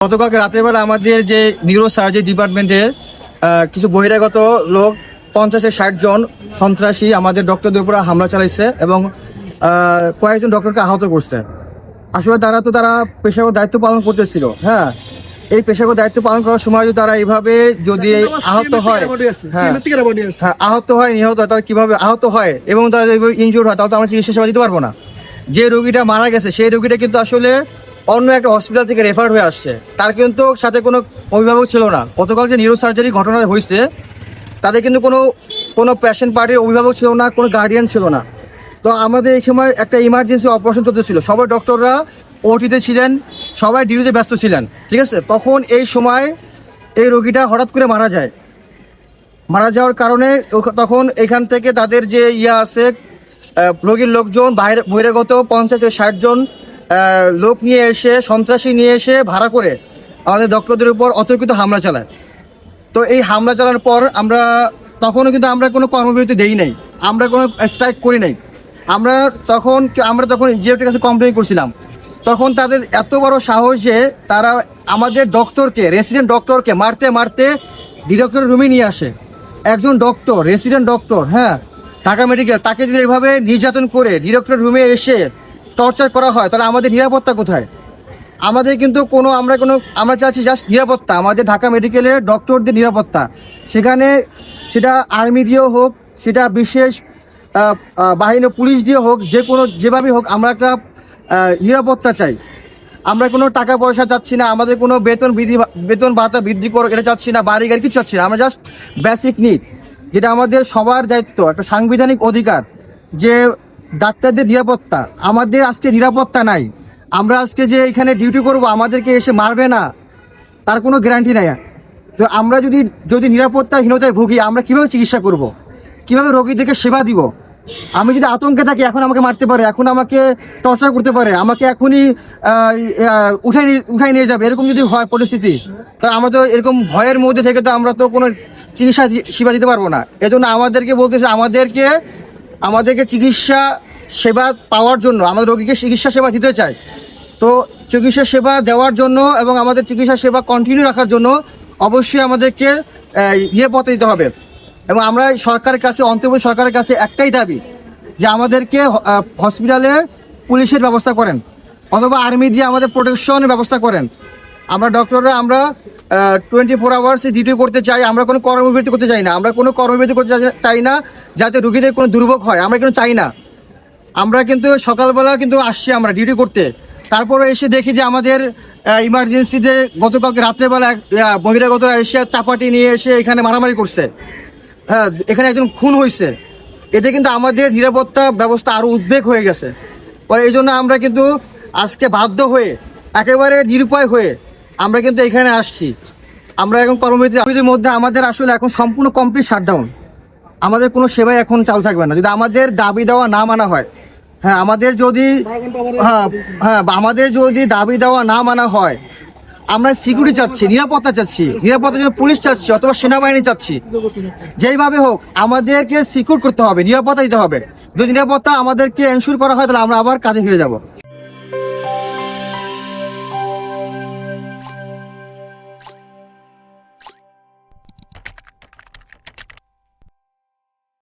গতকালকে রাত্রেবেলা আমাদের যে নিউরো সার্জারি ডিপার্টমেন্টের কিছু বহিরাগত লোক পঞ্চাশে ষাট জন সন্ত্রাসী আমাদের ডক্টরদের উপর হামলা চালাইছে এবং কয়েকজন ডক্টরকে আহত করছে। আসলে তারা তো তারা পেশাগত দায়িত্ব পালন করতেছিল হ্যাঁ? এই পেশাগত দায়িত্ব পালন করার সময় যদি তারা এইভাবে যদি আহত হয় হ্যাঁ। হ্যাঁ আহত হয় নিহত হয় তারা কীভাবে আহত হয় এবং তারা ইনজুর হয় তাহলে তো আমরা চিকিৎসা সেবা দিতে পারব না। যে রোগীটা মারা গেছে সেই রোগীটা কিন্তু আসলে অন্য একটা হসপিটাল থেকে রেফার হয়ে আসছে। তার কিন্তু সাথে কোনো অভিভাবক ছিল না। গতকাল যে নিউরো সার্জারি ঘটনা হয়েছে তাদের কিন্তু কোনো কোনো পেশেন্ট পার্টির অভিভাবক ছিল না, কোনো গার্ডিয়ান ছিল না। তো আমাদের এই সময় একটা ইমার্জেন্সি অপারেশন চলতেছিল। সবাই ডক্টররা ওটিতে ছিলেন, সবাই ডিউটিতে ব্যস্ত ছিলেন, ঠিক আছে? তখন এই সময় এই রোগীটা হঠাৎ করে মারা যায়। মারা যাওয়ার কারণে তখন এখান থেকে তাদের যে ইয়া আছে রোগীর লোকজন বাইরে, বহিরাগত পঞ্চাশ ষাট জন লোক নিয়ে এসে, সন্ত্রাসী নিয়ে এসে ভাড়া করে আমাদের ডক্টরদের উপর অতর্কিত হামলা চালায়। তো এই হামলা চালানোর পর আমরা তখনও কিন্তু আমরা কোনো কর্মবিরতি দেই নাই। আমরা কোনো স্ট্রাইক করি নাই। আমরা তখন আমরা তখন জিএফটির কাছে কমপ্লেন করছিলাম। তখন তাদের এত বড় সাহস যে তারা আমাদের ডক্টরকে রেসিডেন্ট ডক্টরকে মারতে মারতে ডিরেক্টর রুমে নিয়ে আসে। একজন ডক্টর রেসিডেন্ট ডক্টর হ্যাঁ ঢাকা মেডিকেল তাকে যদি এভাবে নির্যাতন করে ডিরেক্টর রুমে এসে টর্চার করা হয়, তাহলে আমাদের নিরাপত্তা কোথায়? আমাদের কিন্তু কোনো, আমরা কোনো, আমরা চাচ্ছি জাস্ট নিরাপত্তা, আমাদের ঢাকা মেডিকেলে ডক্টরদের নিরাপত্তা। সেখানে সেটা আর্মি দিয়েও হোক, সেটা বিশেষ বাহিনী পুলিশ দিয়ে হোক, যে কোনো, যেভাবেই হোক, আমরা একটা নিরাপত্তা চাই। আমরা কোনো টাকা পয়সা চাচ্ছি না, আমাদের কোনো বেতন বৃদ্ধি বেতন ভাতা বৃদ্ধি করো, এটা চাচ্ছি না, বাড়ি গাড়ি কিছু চাচ্ছি না, আমরা জাস্ট বেসিক নিড যেটা আমাদের সবার দায়িত্ব, একটা সাংবিধানিক অধিকার, যে ডাক্তারদের নিরাপত্তা। আমাদের আজকে নিরাপত্তা নাই। আমরা আজকে যে এখানে ডিউটি করব, আমাদেরকে এসে মারবে না। তার কোনো গ্যারান্টি নাই। তো আমরা যদি যদি নিরাপত্তাহীনতায় ভুগি, আমরা কীভাবে চিকিৎসা করব। কীভাবে রোগীদেরকে সেবা দিব? আমি যদি আতঙ্কে থাকি, এখন আমাকে মারতে পারে, এখন আমাকে টর্চার করতে পারে, আমাকে এখনই উঠাই উঠাই নিয়ে যাবে, এরকম যদি হয় পরিস্থিতি, তা আমরা তো এরকম ভয়ের মধ্যে থেকে তো আমরা তো কোনো চিকিৎসা সেবা দিতে পারব না। এজন্য আমাদেরকে বলতেছে, আমাদেরকে আমাদেরকে চিকিৎসা সেবা পাওয়ার জন্য, আমাদের রোগীকে চিকিৎসা সেবা দিতে চাই তো চিকিৎসা সেবা দেওয়ার জন্য এবং আমাদের চিকিৎসা সেবা কন্টিনিউ রাখার জন্য অবশ্যই আমাদেরকে ইয়ে পথে দিতে হবে। এবং আমরা সরকারের কাছে, অন্তর্বর্তী সরকারের কাছে একটাই দাবি যে আমাদেরকে হসপিটালে পুলিশের ব্যবস্থা করেন। অথবা আর্মি দিয়ে আমাদের প্রোটেকশনের ব্যবস্থা করেন। আমরা ডক্টররা আমরা টোয়েন্টি ফোর আওয়ার্স ডিউটি করতে চাই আমরা কোনো কর্মবিরতি করতে চাই না। আমরা কোনো কর্মবিরতি করতে চাই- না যাতে রুগীদের কোনো দুর্ভোগ হয়। আমরা কিন্তু চাই না। আমরা কিন্তু সকালবেলা কিন্তু আসছি আমরা ডিউটি করতে। তারপরে এসে দেখি যে আমাদের ইমার্জেন্সিতে গতকালকে রাত্রেবেলা আহ, এসে চাপাটি নিয়ে এসে এখানে মারামারি করছে। হ্যাঁ এখানে একজন খুন হয়েছে এতে কিন্তু আমাদের নিরাপত্তা ব্যবস্থা আরও উদ্বেগ হয়ে গেছে। পরে এই জন্য আমরা কিন্তু আজকে বাধ্য হয়ে একেবারে নিরুপায় হয়ে আমরা কিন্তু এখানে আসছি। আমরা এখন কর্মবিরতি কর্মবিরতির মধ্যে আমাদের আসলে এখন সম্পূর্ণ কমপ্লিট শাটডাউন আমাদের কোনো সেবাই এখন চালু থাকবে না। যদি আমাদের দাবি দেওয়া না মানা হয় হ্যাঁ আমাদের যদি হ্যাঁ হ্যাঁ আমাদের যদি দাবি দেওয়া না মানা হয়, আমরা সিকিউরিটি চাচ্ছি, নিরাপত্তা চাচ্ছি নিরাপত্তার জন্য পুলিশ চাচ্ছি অথবা সেনাবাহিনী চাচ্ছি। যেইভাবে হোক, আমাদেরকে সিকিউর করতে হবে, নিরাপত্তা দিতে হবে। যদি নিরাপত্তা আমাদেরকে এনশিওর করা হয়, তাহলে আমরা আবার কাজে ফিরে যাব।